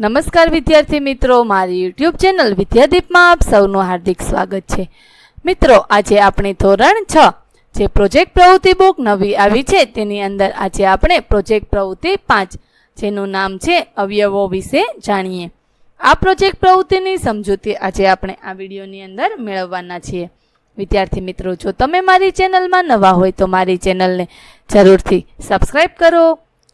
નમસ્કાર વિદ્યાર્થી મિત્રો, મારી યુટ્યુબ ચેનલ વિદ્યાદીપમાં આપ સૌનું હાર્દિક સ્વાગત છે. મિત્રો, આજે આપણે ધોરણ છ, જે પ્રોજેક્ટ પ્રવૃત્તિ બુક નવી આવી છે, તેની અંદર આજે આપણે પ્રોજેક્ટ પ્રવૃત્તિ પાંચ, જેનું નામ છે અવયવો વિશે જાણીએ. આ પ્રોજેક્ટ પ્રવૃત્તિની સમજૂતી આજે આપણે આ વિડીયોની અંદર મેળવવાના છીએ. વિદ્યાર્થી મિત્રો, જો તમે મારી ચેનલમાં નવા હોય તો મારી ચેનલને જરૂરથી સબસ્ક્રાઈબ કરો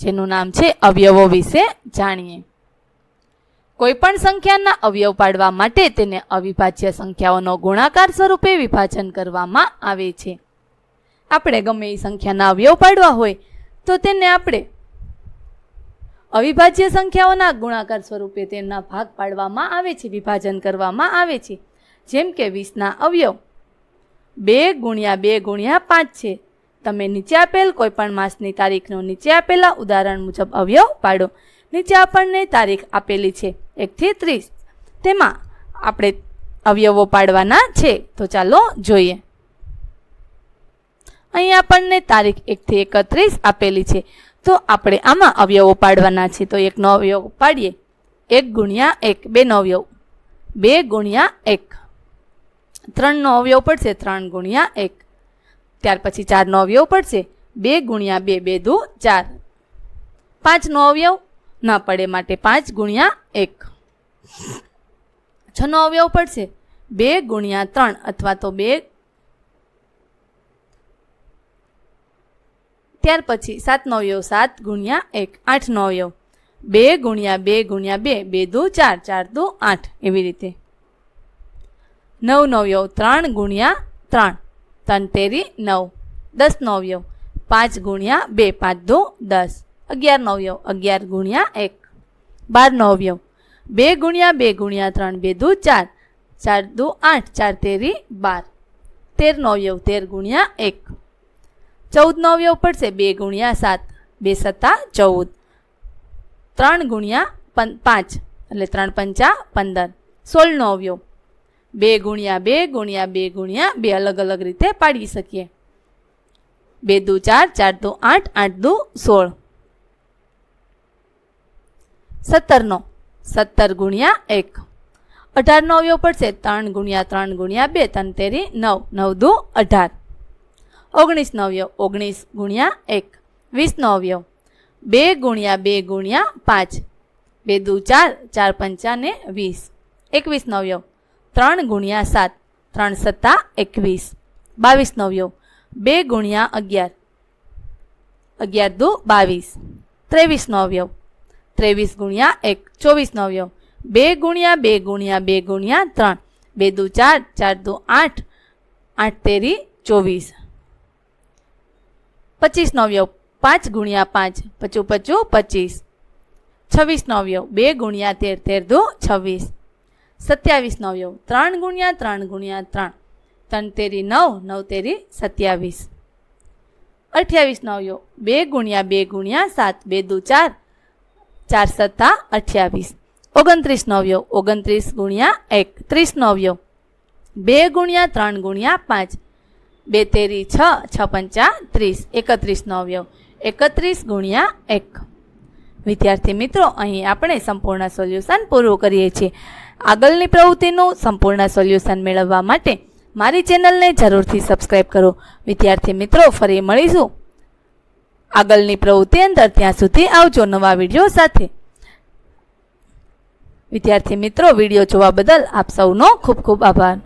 જેનું નામ છે અવયવો વિશે જાણીએ. કોઈપણ સંખ્યાના અવયવ પાડવા માટે તેને અવિભાજ્ય સંખ્યાઓનો ગુણાકાર સ્વરૂપે વિભાજન કરવામાં આવે છે. આપણે ગમે એ સંખ્યાના અવયવ પાડવા હોય, તો તેને આપણે અવિભાજ્ય સંખ્યાઓના ગુણાકાર સ્વરૂપે તેના ભાગ પાડવામાં આવે છે, વિભાજન કરવામાં આવે છે. જેમ કે વીસના અવયવ બે ગુણ્યા બે ગુણ્યા પાંચ છે. તમે નીચે આપેલ કોઈપણ માસની તારીખનો નીચે આપેલા ઉદાહરણ મુજબ અવયવ પાડો. નીચે આપણને તારીખ આપેલી છે એકથી ત્રીસ. તેમાં આપણે અવયવો પાડવાના છે. તો ચાલો જોઈએ. અહીં આપણને તારીખ એકથી એકત્રીસ આપેલી છે. તો આપણે આમાં અવયવો પાડવાના છે. તો એકનો અવયવ પાડીએ. એક ગુણ્યા એક. બેનો અવયવ. બે ગુણ્યા એક. ત્રણનો અવયવ પડશે ત્રણ ગુણ્યા એક. ત્યાર પછી ચારનો અવયવ પડશે. બે ગુણ્યા બે બે દુ ચાર. પાંચનો અવયવ ન પડે માટે પાંચ ગુણ્યા એક. છનો અવયવ પડશે. બે ગુણ્યા ત્રણ અથવા તો બે. ત્યાર પછી સાતનો અવયવ સાત ગુણ્યા એક આઠનો અવયવ બે ગુણ્યા બે ગુણ્યા બે બે દુ ચાર ચાર દુ આઠ, એવી રીતે. નવ અવયવ ત્રણ ગુણ્યા ત્રણ. ત્રણ તેરી નવ, દસ નવ્યો, પાંચ ગુણ્યા બે, પાંચ દો, દસ, અગિયાર નવ્યો, અગિયાર ગુણ્યા એક, બાર નવ્યો, બે ગુણ્યા બે ગુણ્યા ત્રણ, બે દુ, ચાર ચાર દુ, આઠ, ચાર તેરી, બાર, તેર નવ્યો, તેર ગુણ્યા એક, ચૌદ નવ્યો પડશે, બે ગુણ્યા સાત, બે સત્તા ચૌદ, ત્રણ ગુણ્યા પાંચ, એટલે ત્રણ પંચા પંદર, સોળ અવયવ બે ગુણ્યા બે ગુણ્યા બે ગુણ્યા બે અલગ અલગ રીતે પાડી શકીએ. બે દુ ચાર ચાર દુ આઠ આઠ દુ સોળ. સત્તરનો. સત્તર ગુણ્યા એક. અઢારનો અવયવ પડશે ત્રણ ગુણ્યા ત્રણ ગુણ્યા બે ત્રણ તેરી નવ નવ દુ અઢાર. ઓગણીસનો અવયવ, ઓગણીસ ગુણ્યા એક. વીસનો અવયવ, બે ગુણ્યા બે ગુણ્યા પાંચ. બે દુ ચાર ચાર પંચાને વીસ. એકવીસનો અવયવ ત્રણ ગુણ્યા સાત, ત્રણ સત્તા એકવીસ. બાવીસ નવ્યો. બે ગુણ્યા અગિયાર. અગિયાર દુ બાવીસ. ત્રેવીસનો અવયવ ત્રેવીસ ગુણ્યા એક ચોવીસનો અવયવ બે ગુણ્યા બે ગુણ્યા બે ગુણ્યા ત્રણ. બે દુ ચાર ચાર દુ આઠ. આઠ તેરી ચોવીસ. પચીસનો અવયવ પાંચ ગુણ્યા પાંચ, પચું પચું પચીસ. છવ્વીસનો અવયવ બે ગુણ્યા તેર તેર દુ છવ્વીસ. સત્યાવીસનો અવયવ ત્રણ ગુણ્યા ત્રણ ગુણ્યા ત્રણ. ત્રણ તેરી નવ નવ તેરી સત્યાવીસ. અઠ્યાવીસનો અવયવ બે ગુણ્યા બે ગુણ્યા સાત. બે દુ ચાર. ચાર સત્તા અઠ્યાવીસ. ઓગણત્રીસનો અવયવ ઓગણત્રીસ ગુણ્યા એક. ત્રીસનો અવયવ બે ગુણ્યા ત્રણ ગુણ્યા પાંચ. બે તેરી છ છ પંચા ત્રીસ. એકત્રીસનો અવયવ એકત્રીસ ગુણ્યા એક. વિદ્યાર્થી મિત્રો, અહીં આપણે સંપૂર્ણ સોલ્યુશન પૂરું કરીએ છીએ. આગળની પ્રવૃત્તિનું સંપૂર્ણ સોલ્યુશન મેળવવા માટે મારી ચેનલને જરૂરથી સબસ્ક્રાઈબ કરો. વિદ્યાર્થી મિત્રો, ફરી મળીશું. આગળની પ્રવૃત્તિ અંદર ત્યાં સુધી આવજો નવા વીડિયો સાથે. વિદ્યાર્થી મિત્રો, વીડિયો જોવા બદલ આપ સૌનો ખૂબ ખૂબ આભાર.